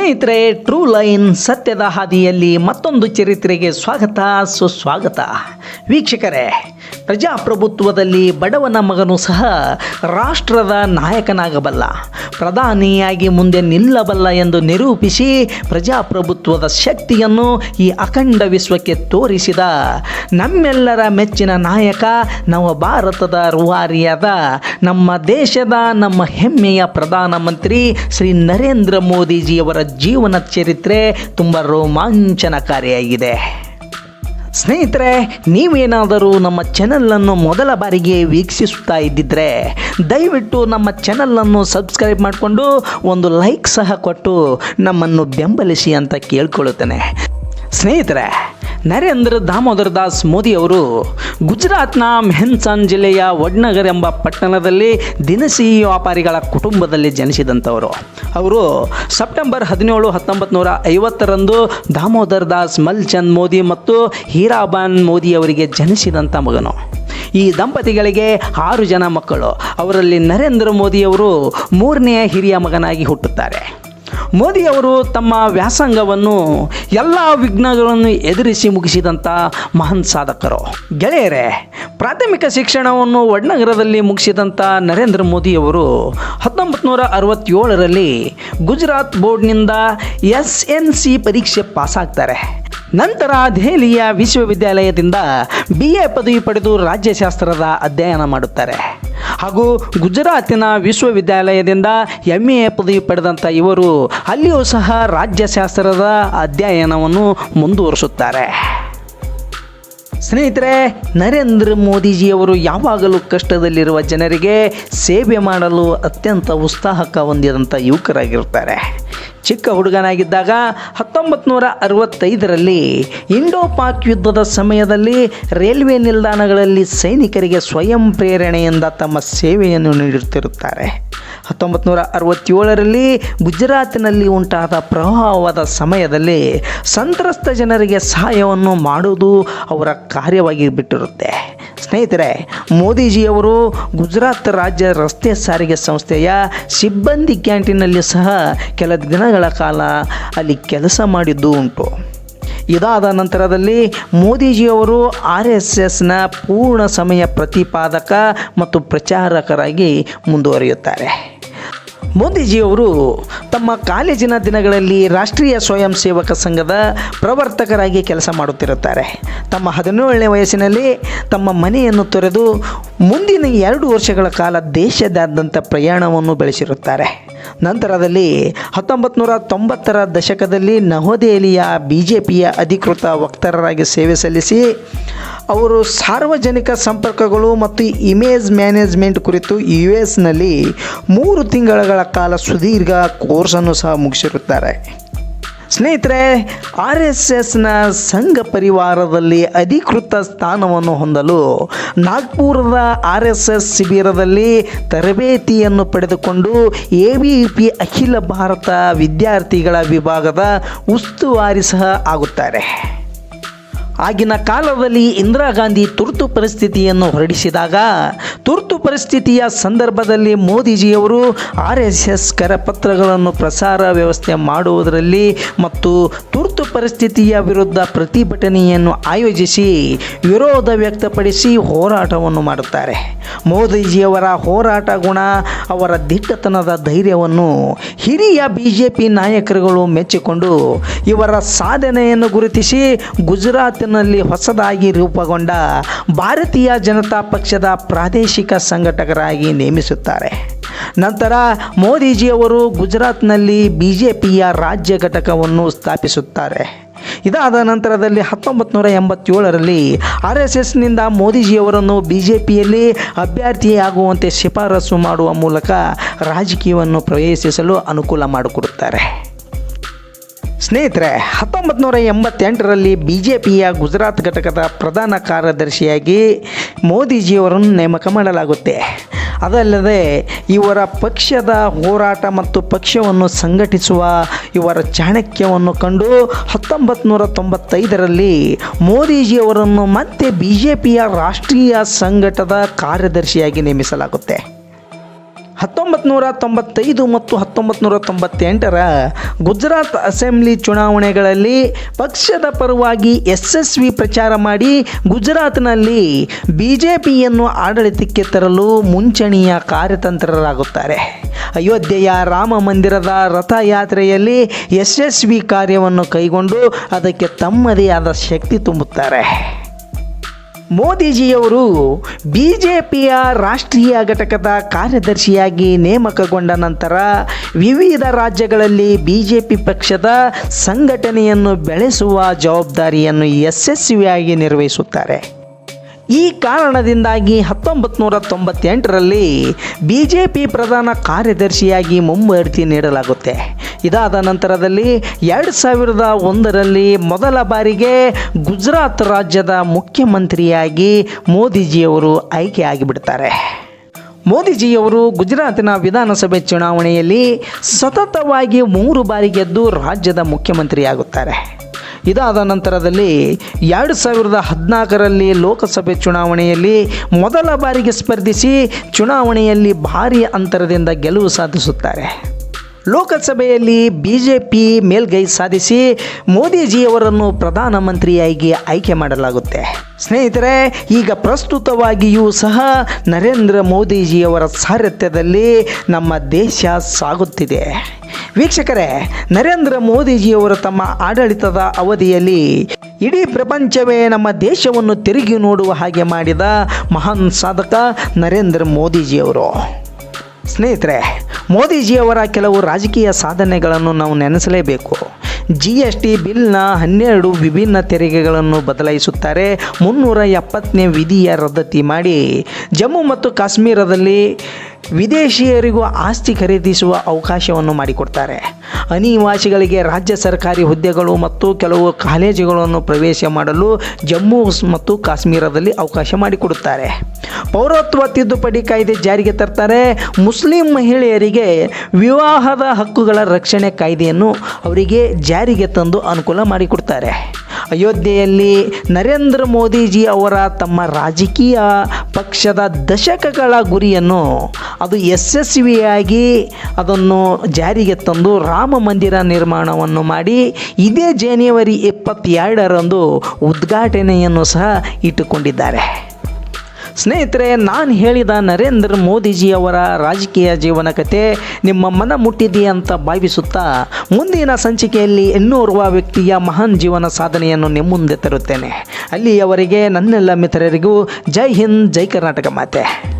ಸ್ನೇಹಿತರೆ true line ಸತ್ಯದ ಹಾದಿಯಲ್ಲಿ ಮತ್ತೊಂದು ಚರಿತ್ರೆಗೆ ಸ್ವಾಗತ ಸುಸ್ವಾಗತ. ವೀಕ್ಷಕರೇ ಪ್ರಜಾಪ್ರಭುತ್ವದಲ್ಲಿ ಬಡವನ ಮಗನು ಸಹ ರಾಷ್ಟ್ರದ ನಾಯಕನಾಗಬಲ್ಲ, ಪ್ರಧಾನಿಯಾಗಿ ಮುಂದೆ ನಿಲ್ಲಬಲ್ಲ ಎಂದು ನಿರೂಪಿಸಿ ಪ್ರಜಾಪ್ರಭುತ್ವದ ಶಕ್ತಿಯನ್ನು ಈ ಅಖಂಡ ವಿಶ್ವಕ್ಕೆ ತೋರಿಸಿದ ನಮ್ಮೆಲ್ಲರ ಮೆಚ್ಚಿನ ನಾಯಕ ನವ ಭಾರತದ ರುವಾರಿಯಾದ ನಮ್ಮ ದೇಶದ ನಮ್ಮ ಹೆಮ್ಮೆಯ ಪ್ರಧಾನಮಂತ್ರಿ ಶ್ರೀ ನರೇಂದ್ರ ಮೋದಿಜಿಯವರ ಜೀವನ ಚರಿತ್ರೆ ತುಂಬ ರೋಮಾಂಚನಕಾರಿಯಾಗಿದೆ. ಸ್ನೇಹಿತರೆ, ನೀವೇನಾದರೂ ನಮ್ಮ ಚಾನಲನ್ನು ಮೊದಲ ಬಾರಿಗೆ ವೀಕ್ಷಿಸುತ್ತಾ ಇದ್ದಿದ್ರೆ, ದಯವಿಟ್ಟು ನಮ್ಮ ಚಾನಲನ್ನು ಸಬ್ಸ್ಕ್ರೈಬ್ ಮಾಡಿಕೊಂಡು ಒಂದು ಲೈಕ್ ಸಹ ಕೊಟ್ಟು ನಮ್ಮನ್ನು ಬೆಂಬಲಿಸಿ ಅಂತ ಕೇಳ್ಕೊಳ್ಳುತ್ತೇನೆ. ಸ್ನೇಹಿತರೆ ನರೇಂದ್ರ ದಾಮೋದರ್ ದಾಸ್ ಮೋದಿ ಅವರು ಗುಜರಾತ್ನ ಮೆಹನ್ಸಾನ್ ಜಿಲ್ಲೆಯ ವಡ್ನಗರ್ ಎಂಬ ಪಟ್ಟಣದಲ್ಲಿ ದಿನಸಿ ವ್ಯಾಪಾರಿಗಳ ಕುಟುಂಬದಲ್ಲಿ ಜನಿಸಿದಂಥವರು. ಅವರು ಸೆಪ್ಟೆಂಬರ್ ಹದಿನೇಳು ಹತ್ತೊಂಬತ್ತು ನೂರ ಐವತ್ತರಂದು ದಾಮೋದರ್ ದಾಸ್ ಮಲ್ಚಂದ್ ಮೋದಿ ಮತ್ತು ಹೀರಾಬಾನ್ ಮೋದಿ ಅವರಿಗೆ ಜನಿಸಿದಂಥ ಮಗನು. ಈ ದಂಪತಿಗಳಿಗೆ ಆರು ಜನ ಮಕ್ಕಳು. ಅವರಲ್ಲಿ ನರೇಂದ್ರ ಮೋದಿಯವರು ಮೂರನೆಯ ಹಿರಿಯ ಮಗನಾಗಿ ಹುಟ್ಟುತ್ತಾರೆ. ಮೋದಿಯವರು ತಮ್ಮ ವ್ಯಾಸಂಗವನ್ನು ಎಲ್ಲ ವಿಘ್ನಗಳನ್ನು ಎದುರಿಸಿ ಮುಗಿಸಿದಂಥ ಮಹಾನ್ ಸಾಧಕರು. ಗೆಳೆಯರೇ, ಪ್ರಾಥಮಿಕ ಶಿಕ್ಷಣವನ್ನು ವಡ್ನಗರದಲ್ಲಿ ಮುಗಿಸಿದಂಥ ನರೇಂದ್ರ ಮೋದಿಯವರು ಹತ್ತೊಂಬತ್ತು ನೂರ ಅರವತ್ತೇಳರಲ್ಲಿ ಗುಜರಾತ್ ಬೋರ್ಡ್ನಿಂದ ಎಸ್ ಎನ್ ಸಿ ಪರೀಕ್ಷೆ ಪಾಸಾಗ್ತಾರೆ. ನಂತರ ದೆಹಲಿಯ ವಿಶ್ವವಿದ್ಯಾಲಯದಿಂದ ಬಿ ಎ ಪದವಿ ಪಡೆದು ರಾಜ್ಯಶಾಸ್ತ್ರದ ಅಧ್ಯಯನ ಮಾಡುತ್ತಾರೆ. ಹಾಗೂ ಗುಜರಾತಿನ ವಿಶ್ವವಿದ್ಯಾಲಯದಿಂದ ಎಂ ಎ ಪದವಿ ಪಡೆದಂಥ ಇವರು ಅಲ್ಲಿಯೂ ಸಹ ರಾಜ್ಯಶಾಸ್ತ್ರದ ಅಧ್ಯಯನವನ್ನು ಮುಂದುವರಿಸುತ್ತಾರೆ. ಸ್ನೇಹಿತರೆ, ನರೇಂದ್ರ ಮೋದಿಜಿಯವರು ಯಾವಾಗಲೂ ಕಷ್ಟದಲ್ಲಿರುವ ಜನರಿಗೆ ಸೇವೆ ಮಾಡಲು ಅತ್ಯಂತ ಉತ್ಸಾಹಕ ಹೊಂದಿದಂಥ ಯುವಕರಾಗಿರ್ತಾರೆ. ಚಿಕ್ಕ ಹುಡುಗನಾಗಿದ್ದಾಗ ಹತ್ತೊಂಬತ್ತು ನೂರ ಅರವತ್ತೈದರಲ್ಲಿ ಇಂಡೋ ಪಾಕ್ ಯುದ್ಧದ ಸಮಯದಲ್ಲಿ ರೈಲ್ವೆ ನಿಲ್ದಾಣಗಳಲ್ಲಿ ಸೈನಿಕರಿಗೆ ಸ್ವಯಂ ಪ್ರೇರಣೆಯಿಂದ ತಮ್ಮ ಸೇವೆಯನ್ನು ನೀಡುತ್ತಿರುತ್ತಾರೆ. ಹತ್ತೊಂಬತ್ತು ನೂರ ಅರವತ್ತೇಳರಲ್ಲಿ ಗುಜರಾತಿನಲ್ಲಿ ಉಂಟಾದ ಪ್ರವಾಹವಾದ ಸಮಯದಲ್ಲಿ ಸಂತ್ರಸ್ತ ಜನರಿಗೆ ಸಹಾಯವನ್ನು ಮಾಡುವುದು ಅವರ ಕಾರ್ಯವಾಗಿ ಬಿಟ್ಟಿರುತ್ತೆ. ಸ್ನೇಹಿತರೆ, ಮೋದಿಜಿಯವರು ಗುಜರಾತ್ ರಾಜ್ಯ ರಸ್ತೆ ಸಾರಿಗೆ ಸಂಸ್ಥೆಯ ಸಿಬ್ಬಂದಿ ಕ್ಯಾಂಟೀನಲ್ಲಿ ಸಹ ಕೆಲ ದಿನಗಳ ಕಾಲ ಅಲ್ಲಿ ಕೆಲಸ ಮಾಡಿದ್ದು ಉಂಟು. ಇದಾದ ನಂತರದಲ್ಲಿ ಮೋದಿಜಿಯವರು ಆರ್ ಎಸ್ ಎಸ್ನ ಪೂರ್ಣ ಸಮಯ ಪ್ರತಿಪಾದಕ ಮತ್ತು ಪ್ರಚಾರಕರಾಗಿ ಮುಂದುವರಿಯುತ್ತಾರೆ. ಮೋದಿಜಿಯವರು ತಮ್ಮ ಕಾಲೇಜಿನ ದಿನಗಳಲ್ಲಿ ರಾಷ್ಟ್ರೀಯ ಸ್ವಯಂ ಸೇವಕ ಸಂಘದ ಪ್ರವರ್ತಕರಾಗಿ ಕೆಲಸ ಮಾಡುತ್ತಿರುತ್ತಾರೆ. ತಮ್ಮ ಹದಿನೇಳನೇ ವಯಸ್ಸಿನಲ್ಲಿ ತಮ್ಮ ಮನೆಯನ್ನು ತೊರೆದು ಮುಂದಿನ ಎರಡು ವರ್ಷಗಳ ಕಾಲ ದೇಶದಾದ್ಯಂತ ಪ್ರಯಾಣವನ್ನು ಬೆಳೆಸಿರುತ್ತಾರೆ. ನಂತರದಲ್ಲಿ ಹತ್ತೊಂಬತ್ತು ನೂರ ತೊಂಬತ್ತರ ದಶಕದಲ್ಲಿ ನವದೆಹಲಿಯ ಬಿ ಜೆ ಪಿಯ ಅಧಿಕೃತ ವಕ್ತಾರರಾಗಿ ಸೇವೆ ಸಲ್ಲಿಸಿ, ಅವರು ಸಾರ್ವಜನಿಕ ಸಂಪರ್ಕಗಳು ಮತ್ತು ಇಮೇಜ್ ಮ್ಯಾನೇಜ್ಮೆಂಟ್ ಕುರಿತು ಯು ಎಸ್ನಲ್ಲಿ ಮೂರು ತಿಂಗಳ ಕಾಲ ಸುದೀರ್ಘ ಕೋರ್ಸನ್ನು ಸಹ ಮುಗಿಸಿರುತ್ತಾರೆ. ಸ್ನೇಹಿತರೆ, ಆರ್ ಎಸ್ ಎಸ್ನ ಸಂಘ ಪರಿವಾರದಲ್ಲಿ ಅಧಿಕೃತ ಸ್ಥಾನವನ್ನು ಹೊಂದಲು ನಾಗ್ಪುರದ ಆರ್ ಎಸ್ ಎಸ್ ಶಿಬಿರದಲ್ಲಿ ತರಬೇತಿಯನ್ನು ಪಡೆದುಕೊಂಡು ಎ ಬಿ ಪಿ ಅಖಿಲ ಭಾರತ ವಿದ್ಯಾರ್ಥಿಗಳ ವಿಭಾಗದ ಉಸ್ತುವಾರಿ ಸಹ ಆಗುತ್ತಾರೆ. ಆಗಿನ ಕಾಲದಲ್ಲಿ ಇಂದಿರಾ ಗಾಂಧಿ ತುರ್ತು ಪರಿಸ್ಥಿತಿಯನ್ನು ಹೊರಡಿಸಿದಾಗ, ತುರ್ತು ಪರಿಸ್ಥಿತಿಯ ಸಂದರ್ಭದಲ್ಲಿ ಮೋದಿಜಿಯವರು ಆರ್ ಎಸ್ ಎಸ್ ಕರಪತ್ರಗಳನ್ನು ಪ್ರಸಾರ ವ್ಯವಸ್ಥೆ ಮಾಡುವುದರಲ್ಲಿ ಮತ್ತು ತುರ್ತು ಪರಿಸ್ಥಿತಿಯ ವಿರುದ್ಧ ಪ್ರತಿಭಟನೆಯನ್ನು ಆಯೋಜಿಸಿ ವಿರೋಧ ವ್ಯಕ್ತಪಡಿಸಿ ಹೋರಾಟವನ್ನು ಮಾಡುತ್ತಾರೆ. ಮೋದಿಜಿಯವರ ಹೋರಾಟ ಗುಣ, ಅವರ ದಿಟ್ಟತನದ ಧೈರ್ಯವನ್ನು ಹಿರಿಯ ಬಿ ಜೆ ಪಿ ನಾಯಕರುಗಳು ಮೆಚ್ಚಿಕೊಂಡು ಇವರ ಸಾಧನೆಯನ್ನು ಗುರುತಿಸಿ ಗುಜರಾತಿನಲ್ಲಿ ಹೊಸದಾಗಿ ರೂಪುಗೊಂಡ ಭಾರತೀಯ ಜನತಾ ಪಕ್ಷದ ಪ್ರಾದೇಶಿಕ ಸಂಘಟಕರಾಗಿ ನೇಮಿಸುತ್ತಾರೆ. ನಂತರ ಮೋದಿಜಿಯವರು ಗುಜರಾತ್ನಲ್ಲಿ ಬಿ ಜೆ ಪಿಯ ರಾಜ್ಯ ಘಟಕವನ್ನು ಸ್ಥಾಪಿಸುತ್ತಾರೆ. ಇದಾದ ನಂತರದಲ್ಲಿ ಹತ್ತೊಂಬತ್ತು ನೂರ ಎಂಬತ್ತೇಳರಲ್ಲಿ ಆರ್ ಎಸ್ ಎಸ್ನಿಂದ ಮೋದಿಜಿಯವರನ್ನು ಬಿ ಜೆ ಪಿಯಲ್ಲಿ ಅಭ್ಯರ್ಥಿಯಾಗುವಂತೆ ಶಿಫಾರಸು ಮಾಡುವ ಮೂಲಕ ರಾಜಕೀಯವನ್ನು ಪ್ರವೇಶಿಸಲು ಅನುಕೂಲ ಮಾಡಿಕೊಡುತ್ತಾರೆ. ಸ್ನೇಹಿತರೆ ಹತ್ತೊಂಬತ್ತು ನೂರ ಎಂಬತ್ತೆಂಟರಲ್ಲಿ ಬಿ ಜೆ ಪಿಯ ಗುಜರಾತ್ ಘಟಕದ ಪ್ರಧಾನ ಕಾರ್ಯದರ್ಶಿಯಾಗಿ ಮೋದಿಜಿಯವರನ್ನು ನೇಮಕ ಮಾಡಲಾಗುತ್ತೆ. ಅದಲ್ಲದೆ, ಇವರ ಪಕ್ಷದ ಹೋರಾಟ ಮತ್ತು ಪಕ್ಷವನ್ನು ಸಂಘಟಿಸುವ ಇವರ ಚಾಣಕ್ಯವನ್ನು ಕಂಡು ಹತ್ತೊಂಬತ್ತು ನೂರ ತೊಂಬತ್ತೈದರಲ್ಲಿ ಮೋದಿಜಿಯವರನ್ನು ಮತ್ತೆ ಬಿ ಜೆ ಪಿಯ ರಾಷ್ಟ್ರೀಯ ಸಂಘಟದ ಕಾರ್ಯದರ್ಶಿಯಾಗಿ ನೇಮಿಸಲಾಗುತ್ತೆ. ಹತ್ತೊಂಬತ್ತು ನೂರ ತೊಂಬತ್ತೈದು ಮತ್ತು ಹತ್ತೊಂಬತ್ತು ನೂರ ತೊಂಬತ್ತೆಂಟರ ಗುಜರಾತ್ ಅಸೆಂಬ್ಲಿ ಚುನಾವಣೆಗಳಲ್ಲಿ ಪಕ್ಷದ ಪರವಾಗಿ ಯಶಸ್ವಿ ಪ್ರಚಾರ ಮಾಡಿ ಗುಜರಾತ್ನಲ್ಲಿ ಬಿ ಜೆ ಪಿಯನ್ನು ಆಡಳಿತಕ್ಕೆ ತರಲು ಮುಂಚಣಿಯ ಕಾರ್ಯತಂತ್ರರಾಗುತ್ತಾರೆ. ಅಯೋಧ್ಯೆಯ ರಾಮ ಮಂದಿರದ ರಥಯಾತ್ರೆಯಲ್ಲಿ ಯಶಸ್ವಿ ಕಾರ್ಯವನ್ನು ಕೈಗೊಂಡು ಅದಕ್ಕೆ ತಮ್ಮದೇ ಆದ ಶಕ್ತಿ ತುಂಬುತ್ತಾರೆ. ಮೋದಿಜಿಯವರು ಬಿ ಜೆ ಪಿಯ ರಾಷ್ಟ್ರೀಯ ಘಟಕದ ಕಾರ್ಯದರ್ಶಿಯಾಗಿ ನೇಮಕಗೊಂಡ ನಂತರ ವಿವಿಧ ರಾಜ್ಯಗಳಲ್ಲಿ ಬಿ ಜೆ ಪಿ ಪಕ್ಷದ ಸಂಘಟನೆಯನ್ನು ಬೆಳೆಸುವ ಜವಾಬ್ದಾರಿಯನ್ನು ಯಶಸ್ವಿಯಾಗಿ ನಿರ್ವಹಿಸುತ್ತಾರೆ. ಈ ಕಾರಣದಿಂದಾಗಿ ಹತ್ತೊಂಬತ್ತು ನೂರ ತೊಂಬತ್ತೆಂಟರಲ್ಲಿ ಬಿ ಜೆ ಪಿ ಪ್ರಧಾನ ಕಾರ್ಯದರ್ಶಿಯಾಗಿ ಮುಂಬಡ್ತಿ ನೀಡಲಾಗುತ್ತೆ. ಇದಾದ ನಂತರದಲ್ಲಿ ಎರಡು ಸಾವಿರದ ಒಂದರಲ್ಲಿ ಮೊದಲ ಬಾರಿಗೆ ಗುಜರಾತ್ ರಾಜ್ಯದ ಮುಖ್ಯಮಂತ್ರಿಯಾಗಿ ಮೋದಿಜಿಯವರು ಆಯ್ಕೆ ಆಗಿಬಿಡ್ತಾರೆ. ಮೋದಿಜಿಯವರು ಗುಜರಾತಿನ ವಿಧಾನಸಭೆ ಚುನಾವಣೆಯಲ್ಲಿ ಸತತವಾಗಿ ಮೂರು ಬಾರಿ ಗೆದ್ದು ರಾಜ್ಯದ ಮುಖ್ಯಮಂತ್ರಿಯಾಗುತ್ತಾರೆ. ಇದಾದ ನಂತರದಲ್ಲಿ ಎರಡು ಸಾವಿರದ ಹದಿನಾಲ್ಕರಲ್ಲಿ ಲೋಕಸಭೆ ಚುನಾವಣೆಯಲ್ಲಿ ಮೊದಲ ಬಾರಿಗೆ ಸ್ಪರ್ಧಿಸಿ ಚುನಾವಣೆಯಲ್ಲಿ ಭಾರಿ ಅಂತರದಿಂದ ಗೆಲುವು ಸಾಧಿಸುತ್ತಾರೆ. ಲೋಕಸಭೆಯಲ್ಲಿ ಬಿ ಜೆ ಪಿ ಮೇಲ್ಗೈ ಸಾಧಿಸಿ ಮೋದಿಜಿಯವರನ್ನು ಪ್ರಧಾನಮಂತ್ರಿಯಾಗಿ ಆಯ್ಕೆ ಮಾಡಲಾಗುತ್ತೆ. ಸ್ನೇಹಿತರೆ, ಈಗ ಪ್ರಸ್ತುತವಾಗಿಯೂ ಸಹ ನರೇಂದ್ರ ಮೋದಿಜಿಯವರ ಸಾರಥ್ಯದಲ್ಲಿ ನಮ್ಮ ದೇಶ ಸಾಗುತ್ತಿದೆ. ವೀಕ್ಷಕರೇ, ನರೇಂದ್ರ ಮೋದಿಜಿಯವರು ತಮ್ಮ ಆಡಳಿತದ ಅವಧಿಯಲ್ಲಿ ಇಡೀ ಪ್ರಪಂಚವೇ ನಮ್ಮ ದೇಶವನ್ನು ತಿರುಗಿ ನೋಡುವ ಹಾಗೆ ಮಾಡಿದ ಮಹಾನ್ ಸಾಧಕ ನರೇಂದ್ರ ಮೋದಿಜಿಯವರು. ಸ್ನೇಹಿತರೆ ಮೋದಿಜಿಯವರ ಕೆಲವು ರಾಜಕೀಯ ಸಾಧನೆಗಳನ್ನು ನಾವು ನೆನೆಸಲೇಬೇಕು. ಜಿ ಎಸ್ ಟಿ ಬಿಲ್ನ ಹನ್ನೆರಡು ವಿಭಿನ್ನ ತೆರಿಗೆಗಳನ್ನು ಬದಲಾಯಿಸುತ್ತಾರೆ. ಮುನ್ನೂರ ಎಪ್ಪತ್ತನೇ ವಿಧಿಯ ರದ್ದತಿ ಮಾಡಿ. ಜಮ್ಮು ಮತ್ತು ಕಾಶ್ಮೀರದಲ್ಲಿ ವಿದೇಶಿಯರಿಗೂ ಆಸ್ತಿ ಖರೀದಿಸುವ ಅವಕಾಶವನ್ನು ಮಾಡಿಕೊಡ್ತಾರೆ. ಅನಿವಾಸಿಗಳಿಗೆ ರಾಜ್ಯ ಸರ್ಕಾರಿ ಹುದ್ದೆಗಳು ಮತ್ತು ಕೆಲವು ಕಾಲೇಜುಗಳನ್ನು ಪ್ರವೇಶ ಮಾಡಲು ಜಮ್ಮು ಮತ್ತು ಕಾಶ್ಮೀರದಲ್ಲಿ ಅವಕಾಶ ಮಾಡಿಕೊಡುತ್ತಾರೆ. ಪೌರತ್ವ ತಿದ್ದುಪಡಿ ಕಾಯ್ದೆ ಜಾರಿಗೆ ತರ್ತಾರೆ. ಮುಸ್ಲಿಂ ಮಹಿಳೆಯರಿಗೆ ವಿವಾಹದ ಹಕ್ಕುಗಳ ರಕ್ಷಣೆ ಕಾಯ್ದೆಯನ್ನು ಅವರಿಗೆ ಜಾರಿಗೆ ತಂದು ಅನುಕೂಲ ಮಾಡಿಕೊಡ್ತಾರೆ. ಅಯೋಧ್ಯೆಯಲ್ಲಿ ನರೇಂದ್ರ ಮೋದಿಜಿ ಅವರ ತಮ್ಮ ರಾಜಕೀಯ ಪಕ್ಷದ ದಶಕಗಳ ಗುರಿಯನ್ನು ಅದು ಯಶಸ್ವಿಯಾಗಿ ಅದನ್ನು ಜಾರಿಗೆ ತಂದು ರಾಮ ಮಂದಿರ ನಿರ್ಮಾಣವನ್ನು ಮಾಡಿ ಇದೇ ಜನವರಿ ಇಪ್ಪತ್ತೆರಡರಂದು ಉದ್ಘಾಟನೆಯನ್ನು ಸಹ ಇಟ್ಟುಕೊಂಡಿದ್ದಾರೆ. ಸ್ನೇಹಿತರೆ, ನಾನು ಹೇಳಿದ ನರೇಂದ್ರ ಮೋದಿಜಿಯವರ ರಾಜಕೀಯ ಜೀವನ ಕತೆ ನಿಮ್ಮ ಮನ ಮುಟ್ಟಿದೆ ಅಂತ ಭಾವಿಸುತ್ತಾ ಮುಂದಿನ ಸಂಚಿಕೆಯಲ್ಲಿ ಇನ್ನೋರ್ವ ವ್ಯಕ್ತಿಯ ಮಹಾನ್ ಜೀವನ ಸಾಧನೆಯನ್ನು ನಿಮ್ಮ ಮುಂದೆ ತರುತ್ತೇನೆ. ಅಲ್ಲಿಯವರೆಗೆ ನನ್ನೆಲ್ಲ ಮಿತ್ರರಿಗೂ ಜೈ ಹಿಂದ್, ಜೈ ಕರ್ನಾಟಕ ಮಾತೆ.